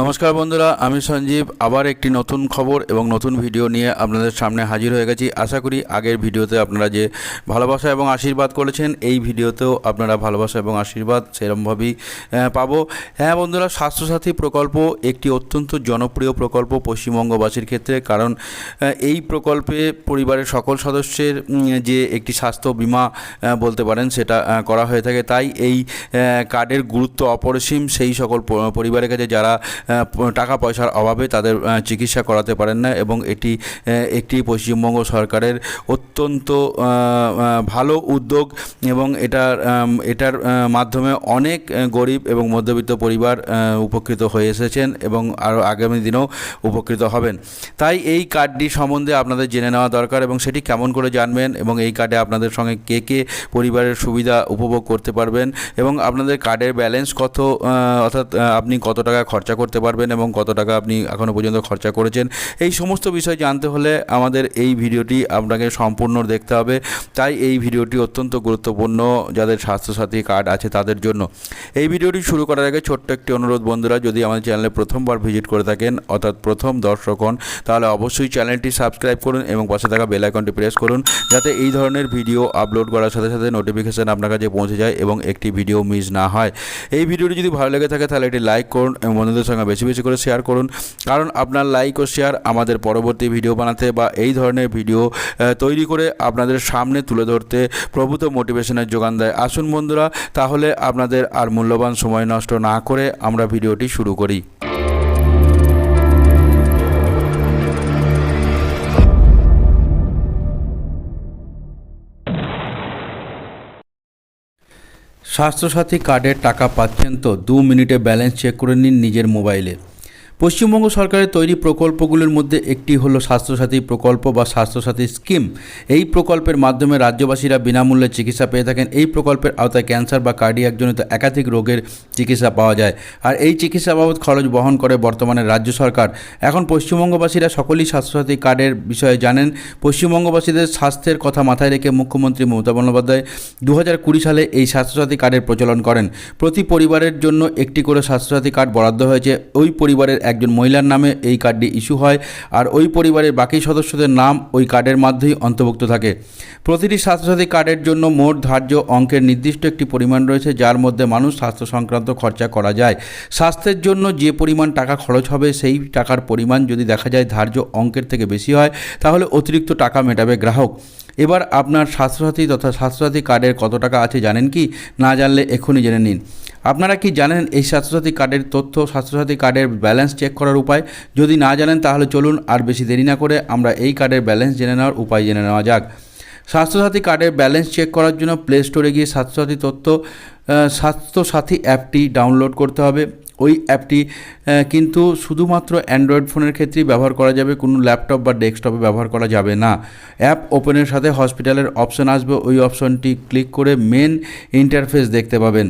নমস্কার বন্ধুরা, আমি সঞ্জীব। আবার একটি নতুন খবর এবং নতুন ভিডিও নিয়ে আপনাদের সামনে হাজির হয়ে গেছি। আশা করি আগের ভিডিওতে আপনারা যে ভালোবাসা এবং আশীর্বাদ করেছেন, এই ভিডিওতেও আপনারা ভালোবাসা এবং আশীর্বাদ সেরমভাবেই পাবো। হ্যাঁ বন্ধুরা, স্বাস্থ্যসাথী প্রকল্প একটি অত্যন্ত জনপ্রিয় প্রকল্প পশ্চিমবঙ্গবাসীর ক্ষেত্রে। কারণ এই প্রকল্পে পরিবারের সকল সদস্যের যে একটি স্বাস্থ্য বিমা বলতে পারেন, সেটা করা হয়ে থাকে। তাই এই কার্ডের গুরুত্ব অপরিসীম। সেই সকল পরিবারের কাছে যারা টাকা পয়সার অভাবে তাদের চিকিৎসা করাতে পারেন না এবং এটি একটি পশ্চিমবঙ্গ সরকারের অত্যন্ত ভালো উদ্যোগ এবং এটার এটার মাধ্যমে অনেক গরিব এবং মধ্যবিত্ত পরিবার উপকৃত হয়ে এসেছেন এবং আরও আগামী দিনেও উপকৃত হবেন। তাই এই কার্ডটি সম্বন্ধে আপনাদের জেনে নেওয়া দরকার এবং সেটি কেমন করে জানবেন এবং এই কার্ডে আপনাদের সঙ্গে কে কে পরিবারের সুবিধা উপভোগ করতে পারবেন এবং আপনাদের কার্ডের ব্যালেন্স কত অর্থাৎ আপনি কত টাকা খরচা করতে পারবেন এবং কত টাকা আপনি এখনও পর্যন্ত খরচা করেছেন। এই সমস্ত বিষয় জানতে হলে আমাদের এই ভিডিওটি আপনাকে সম্পূর্ণ দেখতে হবে। তাই এই ভিডিওটি অত্যন্ত গুরুত্বপূর্ণ যাদের স্বাস্থ্যসাথী কার্ড আছে তাদের জন্য। এই ভিডিওটি শুরু করার আগে ছোট্ট একটি অনুরোধ বন্ধুরা, যদি আমাদের চ্যানেলে প্রথমবার ভিজিট করে থাকেন, অর্থাৎ প্রথম দর্শক হন, তাহলে অবশ্যই চ্যানেলটি সাবস্ক্রাইব করুন এবং পাশে থাকা বেল আইকনটি প্রেস করুন, যাতে এই ধরনের ভিডিও আপলোড করার সাথে সাথে নোটিফিকেশান আপনার কাছে পৌঁছে যায় এবং একটি ভিডিও মিস না হয়। এই ভিডিওটি যদি ভালো লেগে থাকে, তাহলে এটি লাইক করুন এবং বন্ধুদের সঙ্গে বেশি বেশি করে শেয়ার করুন। কারণ আপনার লাইক ও শেয়ার আমাদের পরবর্তী ভিডিও বানাতে বা এই ধরনের ভিডিও তৈরি করে আপনাদের সামনে তুলে ধরতে প্রভূত মোটিভেশনের যোগান দেয়। আসুন বন্ধুরা, তাহলে আপনাদের আর মূল্যবান সময় নষ্ট না করে আমরা ভিডিওটি শুরু করি। স্বাস্থ্যসাথী কার্ডের টাকা পাচ্ছেন তো দু মিনিটে ব্যালেন্স চেক করে নিন নিজের মোবাইলে। পশ্চিমবঙ্গ সরকারের তৈরি প্রকল্পগুলির মধ্যে একটি হলো স্বাস্থ্যসাথী প্রকল্প বা স্বাস্থ্যসাথী স্কিম। এই প্রকল্পের মাধ্যমে রাজ্যবাসীরা বিনামূল্যে চিকিৎসা পেয়ে থাকেন। এই প্রকল্পের আওতায় ক্যান্সার বা কার্ডিয়াকজনিত একাধিক রোগের চিকিৎসা পাওয়া যায়। আর এই চিকিৎসা বাবদ খরচ বহন করে বর্তমানে রাজ্য সরকার। এখন পশ্চিমবঙ্গবাসীরা সকলেই স্বাস্থ্যসাথী কার্ডের বিষয়ে জানেন। পশ্চিমবঙ্গবাসীদের স্বাস্থ্যের কথা মাথায় রেখে মুখ্যমন্ত্রী মমতা বন্দ্যোপাধ্যায় দু হাজার কুড়ি সালে এই স্বাস্থ্যসাথী কার্ডের প্রচলন করেন। প্রতি পরিবারের জন্য একটি করে স্বাস্থ্যসাথী কার্ড বরাদ্দ হয়েছে। ওই পরিবারের একজন মহিলার নামে এই কার্ডটি ইস্যু হয় আর ওই পরিবারের বাকি সদস্যদের নাম ওই কার্ডের মাধ্যমেই অন্তর্ভুক্ত থাকে। প্রতিটি স্বাস্থ্যসাথী কার্ডের জন্য মোট ধার্য অঙ্কের নির্দিষ্ট একটি পরিমাণ রয়েছে, যার মধ্যে মানুষ স্বাস্থ্য সংক্রান্ত খরচা করা যায়। স্বাস্থ্যের জন্য যে পরিমাণ টাকা খরচ হবে, সেই টাকার পরিমাণ যদি দেখা যায় ধার্য অঙ্কের থেকে বেশি হয়, তাহলে অতিরিক্ত টাকা মেটাবে গ্রাহক। এবার আপনার স্বাস্থ্যসাথী তথা স্বাস্থ্যসাথী কার্ডের কত টাকা আছে জানেন কি? না জানলে এক্ষুনি জেনে নিন। আপনারা কি জানেন এই স্বাস্থ্যসাথী কার্ডের তথ্য, স্বাস্থ্যসাথী কার্ডের ব্যালেন্স চেক করার উপায়? যদি না জানেন, তাহলে চলুন আর বেশি দেরি না করে আমরা এই কার্ডের ব্যালেন্স জেনে নেওয়ার উপায় জেনে নেওয়া যাক। স্বাস্থ্যসাথী কার্ডের ব্যালেন্স চেক করার জন্য প্লে স্টোরে গিয়ে স্বাস্থ্যসাথী তথ্য স্বাস্থ্যসাথী অ্যাপটি ডাউনলোড করতে হবে। ওই অ্যাপটি কিন্তু শুধুমাত্র অ্যান্ড্রয়েড ফোনের ক্ষেত্রেই ব্যবহার করা যাবে, কোনো ল্যাপটপ বা ডেস্কটপে ব্যবহার করা যাবে না। অ্যাপ ওপেনের সাথে হসপিটালের অপশন আসবে। ওই অপশনটি ক্লিক করে মেন ইন্টারফেস দেখতে পাবেন।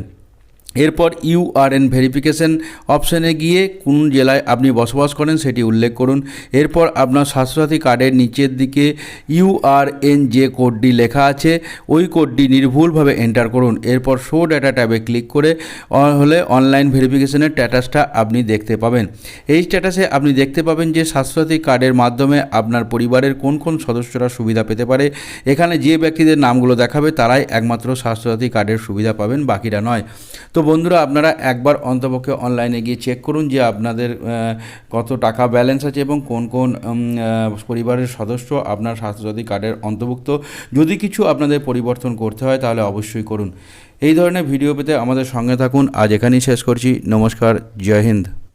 এরপর ইউআরএন ভেরিফিকেশন অপশানে গিয়ে কোন জেলায় আপনি বসবাস করেন সেটি উল্লেখ করুন। এরপর আপনার স্বাস্থ্যসাথী কার্ডের নিচের দিকে ইউআরএন যে কোডটি লেখা আছে, ওই কোডটি নির্ভুলভাবে এন্টার করুন। এরপর শো ডাটা ট্যাবে ক্লিক করে হলে অনলাইন ভেরিফিকেশনের স্ট্যাটাসটা আপনি দেখতে পাবেন। এই স্ট্যাটাসে আপনি দেখতে পাবেন যে স্বাস্থ্যসাথী কার্ডের মাধ্যমে আপনার পরিবারের কোন কোন সদস্যরা সুবিধা পেতে পারে। এখানে যে ব্যক্তিদের নামগুলো দেখাবে, তারাই একমাত্র স্বাস্থ্যসাথী কার্ডের সুবিধা পাবেন, বাকিরা নয়। তো বন্ধুরা, আপনারা একবার অন্তপক্ষে অনলাইনে গিয়ে চেক করুন যে আপনাদের কত টাকা ব্যালেন্স আছে এবং কোন কোন পরিবারের সদস্য আপনার স্বাস্থ্যসাথী কার্ডের অন্তর্ভুক্ত। যদি কিছু আপনাদের পরিবর্তন করতে হয়, তাহলে অবশ্যই করুন। এই ধরনের ভিডিও পেতে আমাদের সঙ্গে থাকুন। আজ এখানেই শেষ করছি। নমস্কার, জয় হিন্দ।